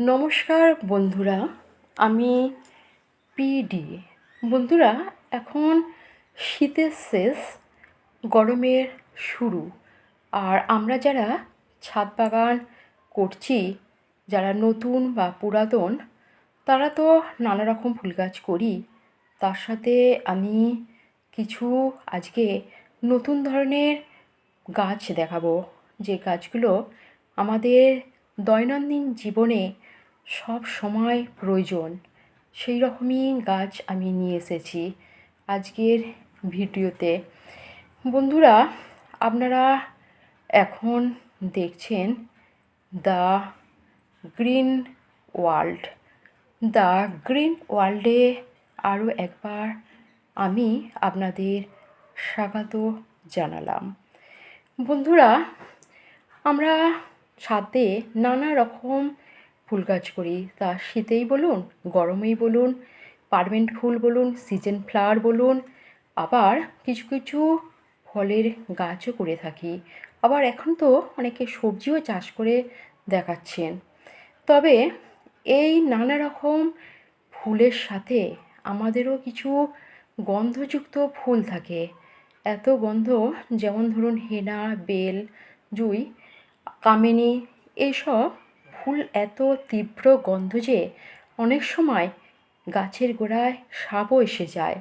নমস্কার বন্ধুরা, আমি পিডি বন্ধুরা, এখন শীতের শেষ, গরমের শুরু। আর আমরা যারা ছাদ বাগান করছি, যারা নতুন বা পুরাতন, তারা তো নানা রকম ফুল গাছ করি। তার সাথে আমি কিছু আজকে নতুন ধরনের গাছ দেখাবো। যে গাছগুলো আমাদের দৈনন্দিন জীবনে সব সময় প্রয়োজন। সেই রকমই গাছ আমি নিয়ে এসেছি আজকের ভিডিওতে। বন্ধুরা, আপনারা এখন দেখছেন the green world. The green ওয়ার্ল্ডে আরও একবার আমি আপনাদের স্বাগত জানালাম। বন্ধুরা, আমরা ছাদে নানা রকম ফুল গাছ করি। তা শীতেই বলুন, গরমেই বলুন, পারমেন্ট ফুল বলুন, সিজন ফ্লাওয়ার বলুন, আবার কিছু কিছু ফলের গাছও করে থাকি। আবার এখন তো অনেকে সবজিও চাষ করে দেখাচ্ছেন। তবে এই নানা রকম ফুলের সাথে আমাদেরও কিছু গন্ধযুক্ত ফুল থাকে। এত গন্ধ, যেমন ধরুন হেনা, বেল, জুই, কামিনী এইসব ফুল এত তীব্র গন্ধ যে অনেক সময় গাছের গোড়ায় সাপও এসে যায়।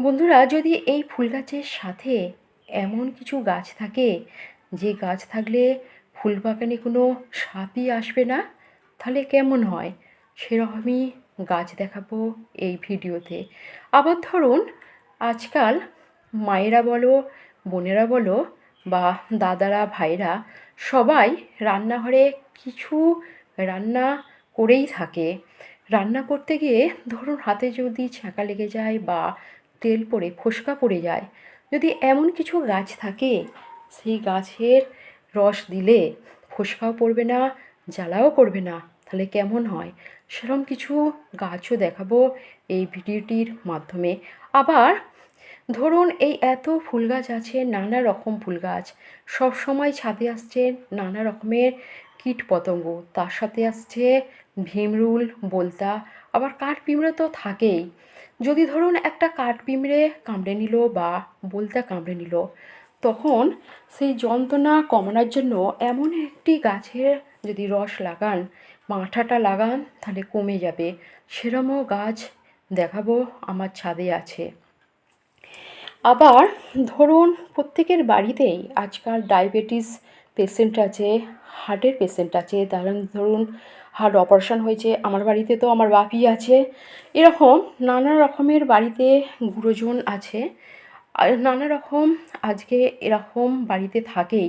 বন্ধুরা, যদি এই ফুল গাছের সাথে এমন কিছু গাছ থাকে, যে গাছ থাকলে ফুল বাগানে কোনো সাপই আসবে না, তাহলে কেমন হয়? সেরকমই গাছ দেখাবো এই ভিডিওতে। আবার ধরুন, আজকাল মায়েরা বলো, বোনেরা বলো, বা দাদারা, ভাইরা সবাই রান্নাঘরে কিছু রান্না করেই থাকে। রান্না করতে গিয়ে ধরুন হাতে যদি ছ্যাঁকা লেগে যায় বা তেল পড়ে, ফোসকা পড়ে যায়, যদি এমন কিছু গাছ থাকে, সেই গাছের রস দিলে ফোসকাও পড়বে না, জ্বালাও করবে না, তাহলে কেমন হয়? সেরকম কিছু গাছও দেখাবো এই ভিডিওটির মাধ্যমে। আবার ধরুন, এই এত ফুল গাছ আছে, নানা রকম ফুল গাছ সবসময় ছাদে আসছে নানা রকমের কীট পতঙ্গ। তার সাথে আসছে ভীমরুল, বলতা, আবার কাঠ পিঁমড়ে তো থাকেই। যদি ধরুন, একটা কাঠ পিঁমড়ে কামড়ে নিল বা বলতা কামড়ে নিল, তখন সেই যন্ত্রণা কমানোর জন্য এমন একটি গাছের যদি রস লাগান মাঠাটা লাগান, তাহলে কমে যাবে। সেরমও গাছ দেখাবো, আমার ছাদে আছে। আবার ধরুন প্রত্যেকের বাড়িতেই আজকাল ডায়াবেটিস পেশেন্ট আছে হার্টের পেশেন্ট আছে ধরুন ধরুন হার্ট অপারেশন হয়েছে, আমার বাড়িতে তো আমার বাপি আছে। এরকম নানা রকমের বাড়িতে গুরুজন আছে। নানা রকম আজকে এরকম বাড়িতে থাকেই,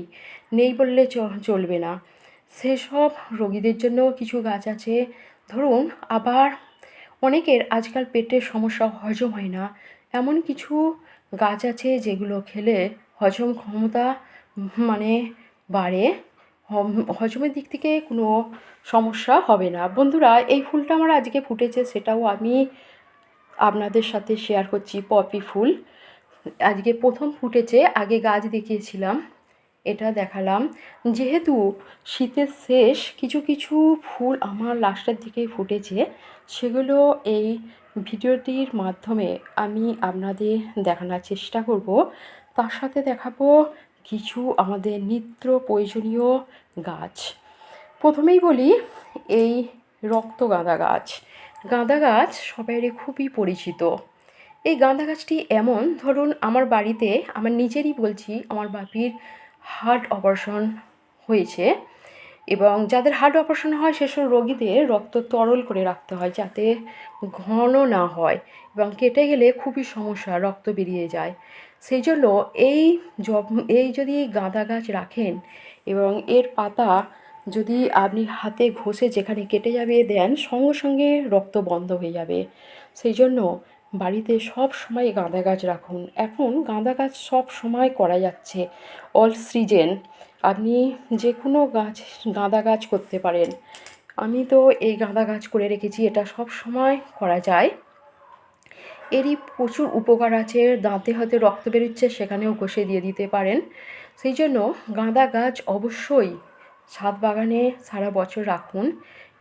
নেই বললে চলবে না। সেসব রোগীদের জন্য কিছু গাছ আছে। ধরুন আবার অনেকের আজকাল পেটের সমস্যা হজম হয় না। এমন কিছু গাছ আছে যেগুলো খেলে হজম ক্ষমতা মানে বাড়ে। হজমের দিক থেকে কোনো সমস্যা হবে না। বন্ধুরা, এই ফুলটা আমার আজকে ফুটেছে, সেটাও আমি আপনাদের সাথে শেয়ার করছি পপি ফুল। আজকে প্রথম ফুটেছে, আগে গাছ দেখিয়েছিলাম, এটা দেখালাম। যেহেতু শীতের শেষ, কিছু কিছু ফুল আমার লাস্টের দিকে ফুটেছে, সেগুলো এই ভিডিওটির মাধ্যমে আমি আপনাদের দেখানোর চেষ্টা করব। তার সাথে দেখাবো কিছু আমাদের নিত্য প্রয়োজনীয় গাছ। প্রথমেই বলি, এই রক্ত গাঁদা গাছ। গাঁদা গাছ সবাইরে খুবই পরিচিত। এই গাঁদা গাছটি এমন, ধরুন আমার বাড়িতে আমার নিজেরই বলছি, আমার বাপির হার্ট অপারেশন হয়েছে। এবং যাদের হার্ট অপারেশন হয় সেসব রোগীদের রক্ত তরল করে রাখতে হয় যাতে ঘন না হয় এবং কেটে গেলে খুবই সমস্যা, রক্ত বেরিয়ে যায়। সেই জন্য এই জব, এই যদি গাঁদা গাছ রাখেন এবং এর পাতা যদি আপনি হাতে ঘষে যেখানে কেটে যাবে দেন, সঙ্গে সঙ্গে রক্ত বন্ধ হয়ে যাবে। সেই জন্য বাড়িতে সব সময় গাঁদা গাছ রাখুন। এখন গাঁদা গাছ সব সময় করা যাচ্ছে। অল সিজন আপনি যে কোনো গাছ, গাঁদা গাছ করতে পারেন। আমি তো এই গাঁদা গাছ করে রেখেছি, এটা সব সময় করা যায়। এরই প্রচুর উপকার আছে, দাঁতে হয়তো রক্ত বেরোচ্ছে, সেখানেও ঘষে দিয়ে দিতে পারেন। সেই জন্য গাঁদা গাছ অবশ্যই ছাদ বাগানে সারা বছর রাখুন।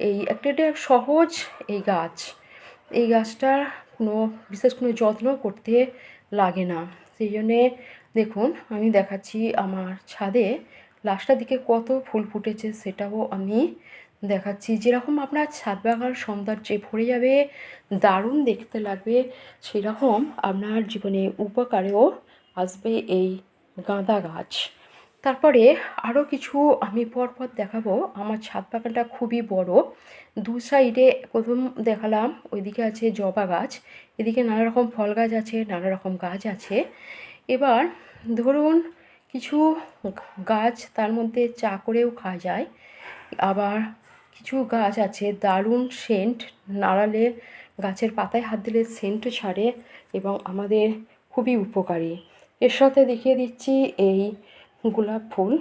এই একটা এটা সহজ এই গাছ। এই গাছটার কোনো বিশেষ কোনো যত্ন করতে লাগে না। সেই জন্যে দেখুন, আমি দেখাচ্ছি আমার ছাদে লাস্টের দিকে কত ফুল ফুটেছে সেটাও আমি দেখাচ্ছি। যেরকম আপনার ছাদ বাগান সৌন্দর্যে ভরে যাবে, দারুণ দেখতে লাগবে, সেরকম আপনার জীবনে উপকারেও আসবে এই গাঁদা গাছ। তারপরে আরও কিছু আমি পরপর দেখাবো। আমার ছাদ বাগানটা খুবই বড়। দু সাইডে প্রথম দেখালাম, ওইদিকে আছে জবা গাছ, এদিকে নানা রকম ফল গাছ আছে, নানা রকম গাছ আছে। এবার ধরুন কিছু গাছ তার মধ্যে চা করেও খাওয়া যায়। আবার কিছু গাছ আছে, দারুণ সেন্ট। নাড়ালে গাছের পাতায় হাত দিলে সেন্টও ছাড়ে এবং আমাদের খুবই উপকারী। এর সাথে দেখিয়ে দিচ্ছি এই গোলাপ ফুল।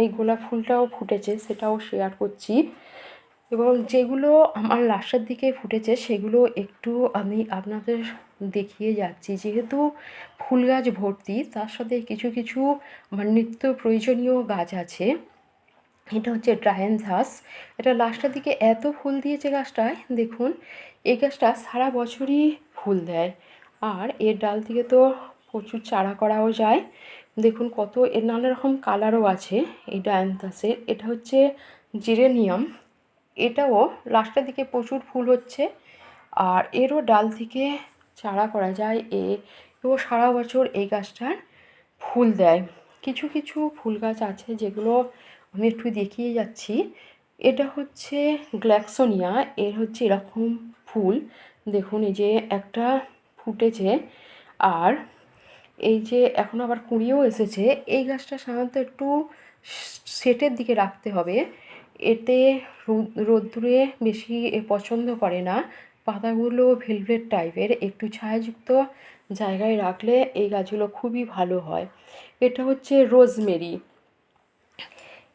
এই গোলাপ ফুলটাও ফুটেছে, সেটাও শেয়ার করছি। এবং যেগুলো আমার লাস্টের দিকে ফুটেছে, সেগুলো একটু আমি আপনাদের দেখিয়ে যাচ্ছি। যেহেতু ফুল গাছ ভর্তি, তার সাথে কিছু কিছু আমার নিত্য প্রয়োজনীয় গাছ আছে। এটা হচ্ছে ড্রায়েনথাস এটা লাস্টের দিকে এত ফুল দিয়েছে গাছটায় দেখুন এই গাছটা সারা বছরই ফুল দেয়। আর এর ডাল থেকে তো প্রচুর চারা করাও যায়। দেখুন কত, এর নানা রকম কালারও আছে এই ডায়ান্থাসের এটা হচ্ছে জিরেনিয়াম এটাও লাস্টের দিকে প্রচুর ফুল হচ্ছে। আর এরও ডাল থেকে চারা করা যায়। এ ও সারা বছর এই গাছটার ফুল দেয়। কিছু কিছু ফুল গাছ আছে যেগুলো আমি একটু দেখিয়ে যাচ্ছি। এটা হচ্ছে গ্ল্যাক্সোনিয়া। এর হচ্ছে এরকম ফুল। দেখুন, এই যে একটা ফুটেছে। আর এই যে এখন আবার কুঁড়িও এসেছে। এই গাছটা সাধারণত একটু সেটের দিকে রাখতে হবে। এতে রোদ্দুরে বেশি পছন্দ করে না। পাতাগুলো ভেলভেট টাইপের, একটু ছায়াযুক্ত জায়গায় রাখলে এই গাছগুলো খুবই ভালো হয়। এটা হচ্ছে রোজমেরি।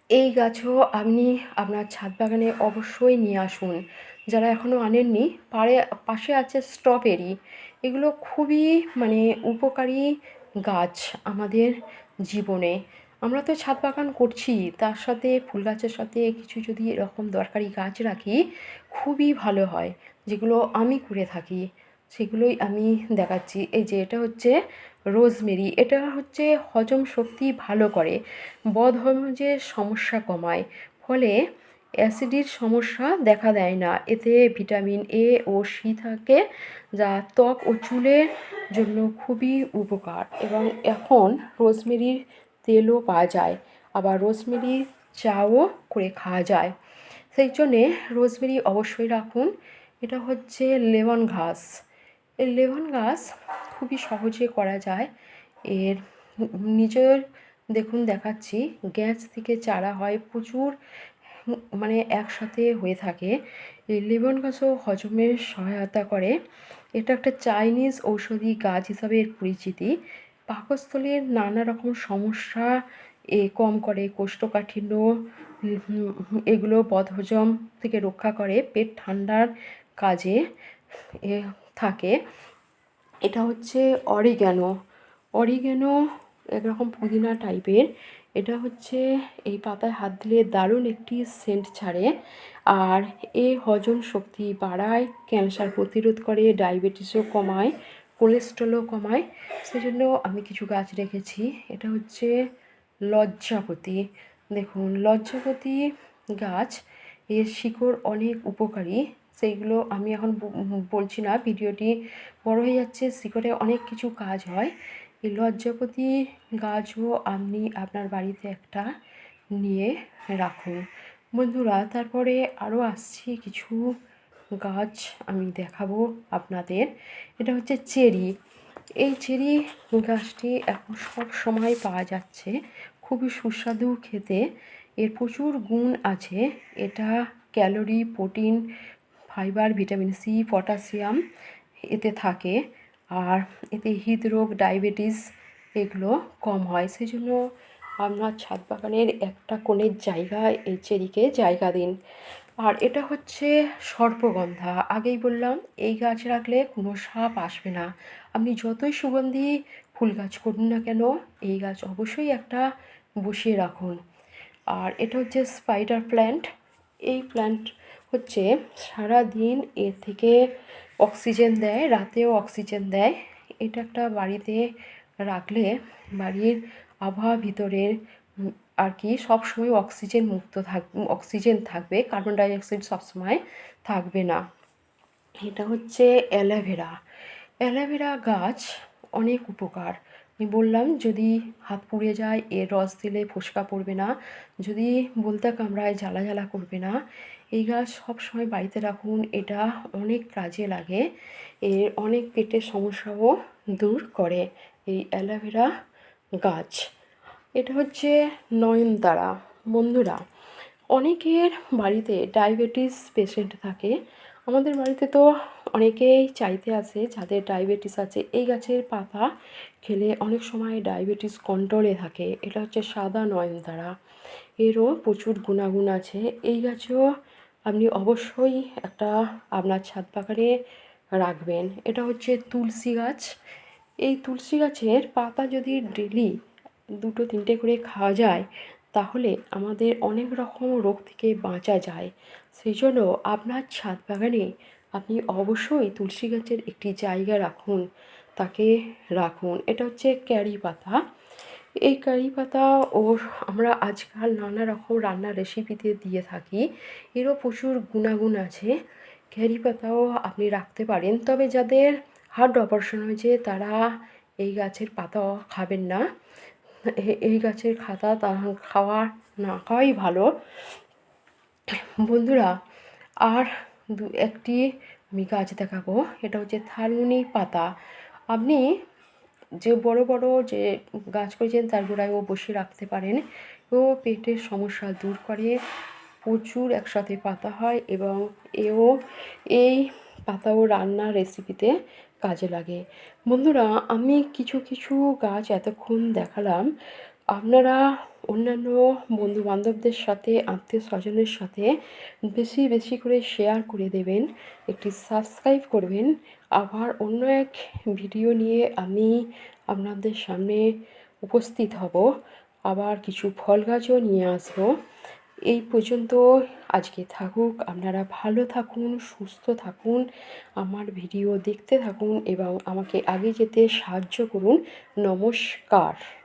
এই গাছও আপনি আপনার ছাদ বাগানে অবশ্যই নিয়ে আসুন। যারা এখনও আনেননি পারে পাশে আছে স্ট্রবেরি। এগুলো খুবই মানে উপকারী গাছ আমাদের জীবনে। আমরা তো ছাদ বাগান করছি, তার সাথে ফুল গাছের সাথে কিছু যদি এরকম দরকারি গাছ রাখি, খুবই ভালো হয়। যেগুলো আমি করে থাকি, সেগুলোই আমি দেখাচ্ছি। এই যে এটা হচ্ছে রোজমেরি, এটা হচ্ছে হজম শক্তি ভালো করে বদহজমের সমস্যা কমায়, ফলে অ্যাসিডির সমস্যা দেখা দেয় না। এতে ভিটামিন এ ও সি থাকে, যা ত্বক ও চুলের জন্য খুবই উপকার। এবং এখন রোজমেরির তেলও পাওয়া যায়, আবার রোজমেরি চাও করে খাওয়া যায়। সেই জন্যে রোজমেরি অবশ্যই রাখুন। এটা হচ্ছে লেমন ঘাস। এই লেমন ঘাস খুবই সহজে করা যায়। এর নিজের, দেখুন দেখাচ্ছি, গ্যাস থেকে চারা হয় প্রচুর মানে একসাথে হয়ে থাকে। এই লেমন গাছও হজমের সহায়তা করে। এটা একটা চাইনিজ ঔষধি গাছ হিসাবে এর পরিচিতি। পাকস্থলীর নানা রকম সমস্যা, এ কম করে কোষ্ঠকাঠিন্য, এগুলো বদহজম থেকে রক্ষা করে, পেট ঠান্ডার কাজে থাকে। এটা হচ্ছে অরিগ্যানো। অরিগ্যানো একরকম পুদিনা টাইপের। এটা হচ্ছে এই পাতায় হাত দিলে দারুণ একটি সেন্ট ছাড়ে। আর এ হজম শক্তি বাড়ায়, ক্যান্সার প্রতিরোধ করে, ডায়াবেটিসও কমায়। কোলেস্ট্রলও কমায়। সেজন্য আমি কিছু গাছ রেখেছি। এটা হচ্ছে লজ্জাপতি। দেখুন, লজ্জাপতি গাছ, এর শিকড় অনেক উপকারী। সেইগুলো আমি এখন বলছি না, ভিডিওটি বড় হয়ে যাচ্ছে, শিকড়ে অনেক কিছু কাজ হয়। এই লজ্জাপতি গাছও আপনি আপনার বাড়িতে একটা নিয়ে রাখুন। বন্ধুরা, তারপরে আরও আসছি কিছু গাছ আমি দেখাবো আপনাদের। এটা হচ্ছে চেরি। এই চেরি গাছটি এখন সব সময় পাওয়া যাচ্ছে। খুবই সুস্বাদু খেতে। এর প্রচুর গুণ আছে। এটা calorie, protein, fibre, vitamin C, potassium এতে থাকে। আর এতে হৃদরোগ, ডায়াবেটিস এগুলো কম হয়। সেই জন্য আপনার ছাদ বাগানের একটা কোণের জায়গায় এই চেরিকে জায়গা দিন। আর এটা হচ্ছে সর্পগন্ধা। আগেই বললাম, এই গাছ রাখলে কোনো সাপ আসবে না। আপনি যতই সুগন্ধি ফুল গাছ করুন না কেন, এই গাছ অবশ্যই একটা বসিয়ে রাখুন। আর এটা হচ্ছে স্পাইডার প্ল্যান্ট এই প্ল্যান্ট হচ্ছে সারা দিন এর থেকে অক্সিজেন দেয়, রাতেও অক্সিজেন দেয়। এটা একটা বাড়িতে রাখলে বাড়ির আবহাওয়া ভিতরের আর কি, সবসময় অক্সিজেন মুক্ত থাক অক্সিজেন থাকবে কার্বন ডাইঅক্সাইড সবসময় থাকবে না। এটা হচ্ছে অ্যালোভেরা। অ্যালোভেরা গাছ অনেক উপকার। আমি বললাম, যদি হাত পুড়ে যায়, এর রস দিলে ফোসকা পড়বে না। যদি বলতে কামড়ায়, জ্বালা জ্বালা করবে না। এই গাছ সব সময় বাড়িতে রাখুন, এটা অনেক কাজে লাগে। এর অনেক পেটের সমস্যাও দূর করে এই অ্যালোভেরা গাছ। এটা হচ্ছে নয়নতারা। বন্ধুরা, অনেকের বাড়িতে ডায়াবেটিস পেশেন্ট থাকে। আমাদের বাড়িতে তো অনেকেই চাইতে আসে যাদের ডায়াবেটিস আছে, এই গাছের পাতা খেলে অনেক সময় ডায়াবেটিস কন্ট্রোলে থাকে। এটা হচ্ছে সাদা নয়নতারা। এরও প্রচুর গুণাগুণ আছে। এই গাছও আপনি অবশ্যই একটা আপনার ছাদ বাগানে রাখবেন। এটা হচ্ছে তুলসী গাছ। এই তুলসী গাছের পাতা যদি ডেলি দুটো, তিনটে করে খাওয়া যায়, তাহলে আমাদের অনেক রকম রোগ থেকে বাঁচা যায়। সেই জন্য আপনার ছাদ বাগানে আপনি অবশ্যই তুলসী গাছের একটি জায়গা রাখুন, তাকে রাখুন। এটা হচ্ছে ক্যারি পাতা। এই কারি পাতা ও আমরা আজকাল নানা রকম রান্নার রেসিপিতে দিয়ে থাকি। এরও প্রচুর গুণাগুণ আছে। ক্যারি পাতাও আপনি রাখতে পারেন, তবে যাদের হার্ট অপারেশন হয়েছে তারা এই গাছের পাতা খাবেন না। এই গাছের খাতা তা খাওয়া না খাওয়াই ভালো। বন্ধুরা, আর দু, একটি আমি গাছ দেখাবো। এটা হচ্ছে থালুনি পাতা। আপনি যে বড় বড় যে গাছ করেছেন, তার গোড়ায় ও বসে রাখতে পারেন। ও পেটের সমস্যা দূর করে, প্রচুর একসাথে পাতা হয় এবং এও এই পাতাও রান্নার রেসিপিতে কাজে লাগে। বন্ধুরা, আমি কিছু কিছু গাছ এতক্ষণ দেখালাম। আপনারা অন্যান্য বন্ধু বান্ধবদের সাথে আত্মীয় স্বজনের সাথে বেশি বেশি করে শেয়ার করে দেবেন, একটি সাবস্ক্রাইব করবেন। আবার অন্য এক ভিডিও নিয়ে আমি আপনাদের সামনে উপস্থিত হব। আবার কিছু ফল গাছও নিয়ে আসব। এই পর্যন্ত। আজকে থাকুক, আপনারা ভালো থাকুন, সুস্থ থাকুন, আমার ভিডিও দেখতে থাকুন এবং আমাকে আগে যেতে সাহায্য করুন। নমস্কার।